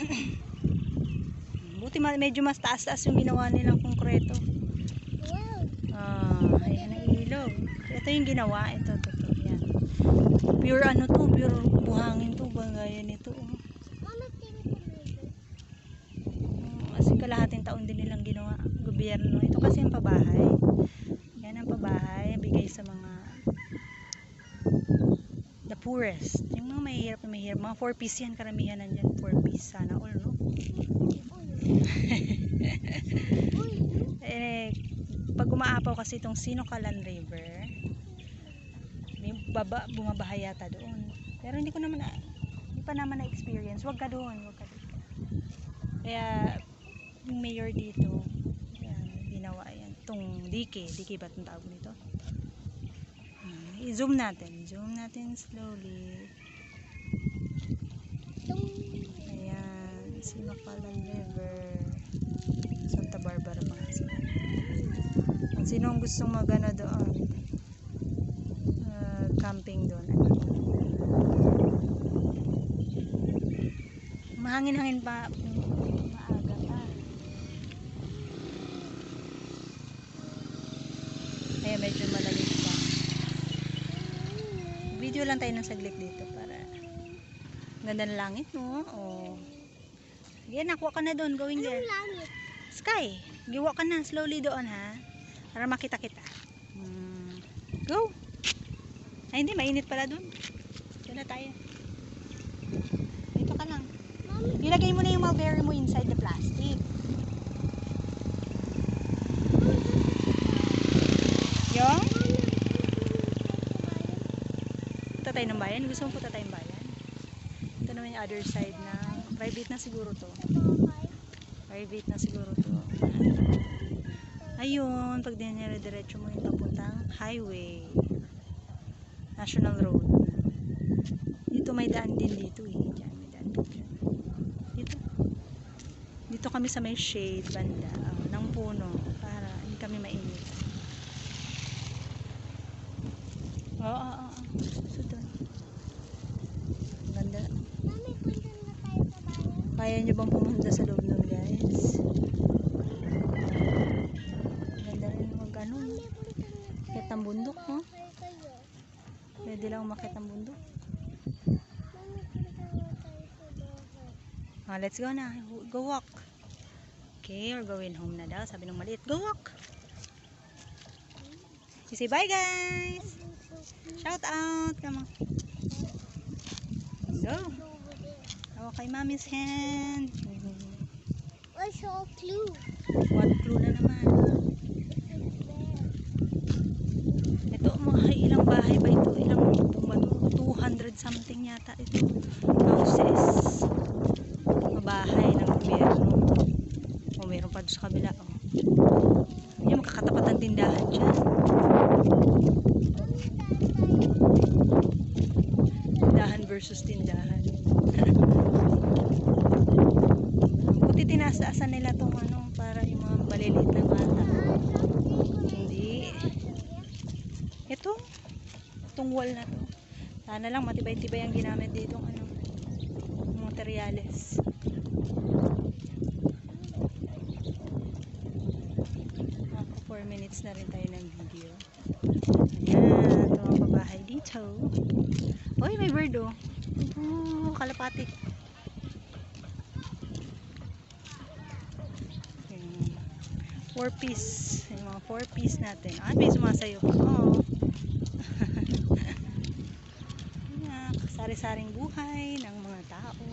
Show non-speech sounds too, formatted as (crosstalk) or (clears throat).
(clears throat) Buti medyo mas taas-taas yung ginawa nilang konkreto. Ah, ayan ang ilog. Ito yung ginawa. Ito, ito, ito. Yan. Pure ano to, pure buhangin to. Gaya nito. Oh. Mm, Kasi kalahating taon din nilang ginawa gobyerno. Ito kasi ang pabahay. Yan ang pabahay. Bigay sa mga poorest. Yung mga mahihirap na mahihirap. Mga 4 piece yan. Karamihan nandyan 4 piece. Sana all, no? (laughs) Eh, pag umaapaw kasi itong Sinocalan River, may baba, bumabaha yata doon. Pero hindi ko naman na, hindi pa naman na-experience. Huwag ka doon, huwag ka doon. Kaya, yung mayor dito, yan, ginawa yan. Itong dike, dike ba itong tawag nito? I-zoom natin, zoom natin slowly. Ayan, Sinocalan River. Santa Barbara pa kasi. Kung sino ang gustong magana doon, ah, camping doon. Mahangin-hangin pa. Maaga pa. Kaya medyo malamig pa. Video lang tayo ng saglit dito para ganda ng langit, no? Oh. Sige, nakuha ka na doon. Going there. Langit? Sky, giwa ka na slowly doon ha. Para makita kita. Hmm. Go. Ay hindi, mainit pala doon. Doon na tayo. Dito ka lang. Mami, Ilagay mo na yung mulberry mo inside the plastic. Punta tayo ng bayan. Gusto mo punta tayong bayan? Ito naman yung other side na private na siguro to. Private na siguro to. Ayun, pag dinire-diretso mo yung papuntang highway. National Road. Dito may daan din dito eh. Diyan, may daan dyan. Dito. Dito kami sa may shade banda ah, ng puno para hindi kami mainit. Oo, oo, oo. So, doon. Ganda. Mami, punta na tayo sa bayan. Kaya nyo bang pumunta sa loob nun, guys? Ganda rin mag ano. Kahit ang bundok, no? Pwede lang umakit ang bundok. Ah, let's go na. Go walk. Okay, we're going home na daw. Sabi ng maliit, go walk. You say bye, guys. Shout out. Come on. Go. Hawak kay mommy's hand. Saw a clue. What clue na naman? Ito, mga ilang bahay ba ito? Ilang ba ito? 200 something yata ito. Houses. Mga bahay ng gobyerno. O, meron pa doon sa kabila. Oh. Yung makakatapat ang tindahan dyan. Tindahan versus tindahan. Buti tinasaasan nila tong ano para yung mga maliliit na bata. Hindi. Ito. Itong wall na to. Sana lang matibay-tibay ang ginamit dito ano materyales. Ako 4 minutes na rin tayo ng video. Ayan, ito ang pabahay dito. Uy, may bird oh. Oh, kalapati. 4 piece. Yung mga 4 piece natin. Ah may sumasayo pa. Oh. (laughs) kasari-saring buhay ng mga tao.